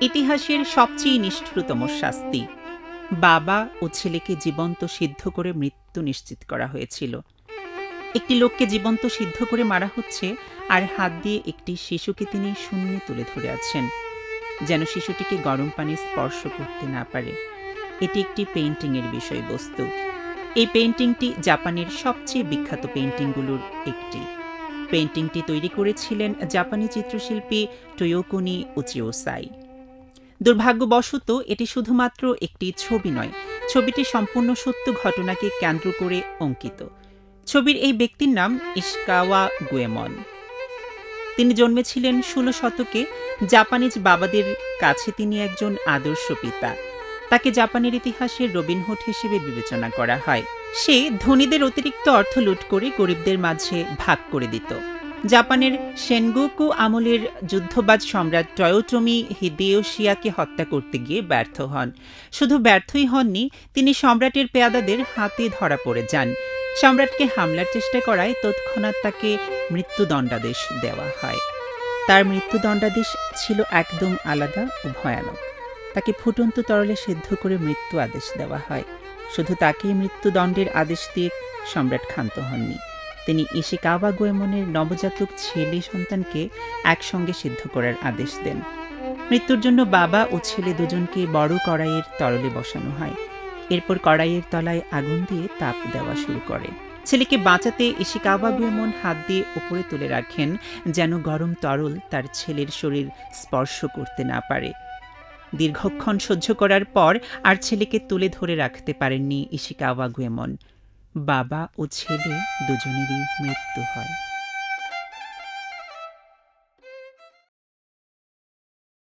ইতিহাসের সবচেয়ে নিষ্ঠুরতম শাস্তি। বাবা ও ছেলেকে জীবন্ত সিদ্ধ করে মৃত্যু নিশ্চিত করা হয়েছিল। একটি লোককে জীবন্ত সিদ্ধ করে মারা হচ্ছে আর হাত দিয়ে একটি শিশুকে তিনি শূন্যে তুলে ধরে আছেন, যেন শিশুটিকে গরম পানি স্পর্শ করতে না পারে। এটি একটি পেইন্টিংয়ের বিষয়বস্তু। এই পেইন্টিংটি জাপানের সবচেয়ে বিখ্যাত পেইন্টিংগুলোর একটি। পেইন্টিংটি তৈরি করেছিলেন জাপানি চিত্রশিল্পী টয়োকুনি উচিওসাই দুর্ভাগ্যবশত, এটি শুধুমাত্র একটি ছবি নয়। ছবিটি সম্পূর্ণ সত্য ঘটনাকে কেন্দ্র করে অঙ্কিত। ছবির এই ব্যক্তির নাম ইস্কাওয়া গুয়েমন। তিনি জন্মেছিলেন ষোলো শতকে। জাপানিজ বাবাদের কাছে তিনি একজন আদর্শ পিতা। তাকে জাপানের ইতিহাসে রবিনহুড হিসেবে বিবেচনা করা হয়। সে ধনীদের অতিরিক্ত অর্থ লুট করে গরিবদের মাঝে ভাগ করে দিত। জাপানের সেনগোকু আমলের যুদ্ধবাজ সম্রাট টয়োটমি হিদেওশিয়াকে হত্যা করতে গিয়ে ব্যর্থ হন। শুধু ব্যর্থই হননি, তিনি সম্রাটের পেয়াদাদের হাতে ধরা পড়ে যান। সম্রাটকে হামলার চেষ্টা করায় তৎক্ষণাৎ তাকে মৃত্যুদণ্ডাদেশ দেওয়া হয়। তার মৃত্যুদণ্ডাদেশ ছিল একদম আলাদা ও ভয়ানক। তাকে ফুটন্ত তরলে সিদ্ধ করে মৃত্যু আদেশ দেওয়া হয়। শুধু তাকেই মৃত্যুদণ্ডের আদেশ দিয়ে সম্রাট ক্ষান্ত হননি। তিনি ইশিকাওয়া গোয়েমনের নবজাতক ছেলে সন্তানকে একসঙ্গে সিদ্ধ করার আদেশ দেন। মৃত্যুর জন্য বাবা ও ছেলে দুজনকে বড় কড়াইয়ের তরলে বসানো হয়। এরপর কড়াইয়ের তলায় আগুন দিয়ে তাপ দেওয়া শুরু করে। ছেলেকে বাঁচাতে ইশিকাওয়া গোয়েমন হাত দিয়ে উপরে তুলে রাখেন যেন গরম তরল তার ছেলের শরীর স্পর্শ করতে না পারে। দীর্ঘক্ষণ সহ্য করার পর আর ছেলেকে তুলে ধরে রাখতে পারেননি ইশিকাওয়া গুয়েমন বাবা ও ছেলে দুজনেরই মৃত্যু হয়।